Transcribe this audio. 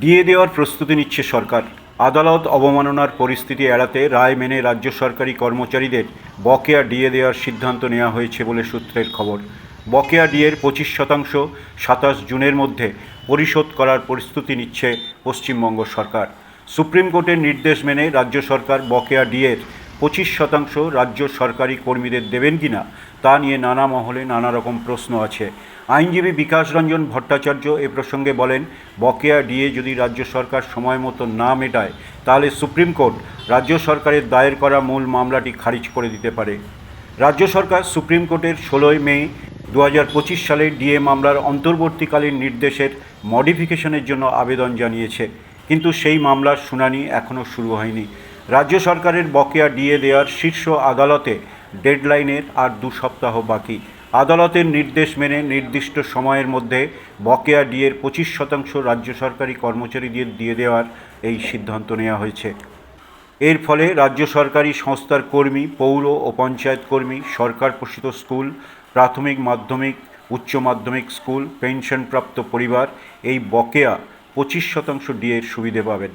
DA দেওয়ার প্রস্তুতি নিচ্ছে সরকার। আদালত অবমাননার পরিস্থিতি এড়াতে রায় মেনে রাজ্য সরকারি কর্মচারীদের বকেয়া ডিএ দেওয়ার সিদ্ধান্ত নেওয়া হয়েছে বলে সূত্রের খবর। বকেয়া ডিএর পঁচিশ শতাংশ সাতাশ জুনের মধ্যে পরিশোধ করার প্রস্তুতি নিচ্ছে পশ্চিমবঙ্গ সরকার। সুপ্রিম কোর্টের নির্দেশ মেনে রাজ্য সরকার বকেয়া ডিএর পঁচিশ শতাংশ রাজ্য সরকারি কর্মীদের দেবেন কিনা তা নিয়ে নানা মহলে নানা রকম প্রশ্ন আছে। আইনজীবী বিকাশ রঞ্জন ভট্টাচার্য এ প্রসঙ্গে বলেন, বকেয়া ডিএ যদি রাজ্য সরকার সময় মতো না মেটায়, তাহলে সুপ্রিম কোর্ট রাজ্য সরকারের দায়ের করা মূল মামলাটি খারিজ করে দিতে পারে। রাজ্য সরকার সুপ্রিম কোর্টের ষোলোই মে দু হাজার পঁচিশ সালে ডিএ মামলার অন্তর্বর্তীকালীন নির্দেশের মডিফিকেশনের জন্য আবেদন জানিয়েছে। কিন্তু সেই মামলার শুনানি এখনও শুরু হয়নি। রাজ্য সরকারের বকেয়া ডিএ দেওয়ার শীর্ষ আদালতে ডেডলাইনের আর দু সপ্তাহ বাকি। আদালতের নির্দেশ মেনে নির্দিষ্ট সময়ের মধ্যে বকেয়া ডিএর পঁচিশ শতাংশ রাজ্য সরকারি কর্মচারীদের দিয়ে দেওয়ার এই সিদ্ধান্ত নেওয়া হয়েছে। এর ফলে রাজ্য সরকারি সংস্থার কর্মী, পৌর ও পঞ্চায়েত কর্মী, সরকার পোষিত স্কুল, প্রাথমিক মাধ্যমিক, উচ্চ মাধ্যমিক স্কুল, পেনশনপ্রাপ্ত পরিবার এই বকেয়া পঁচিশ শতাংশ ডিএর সুবিধে পাবেন।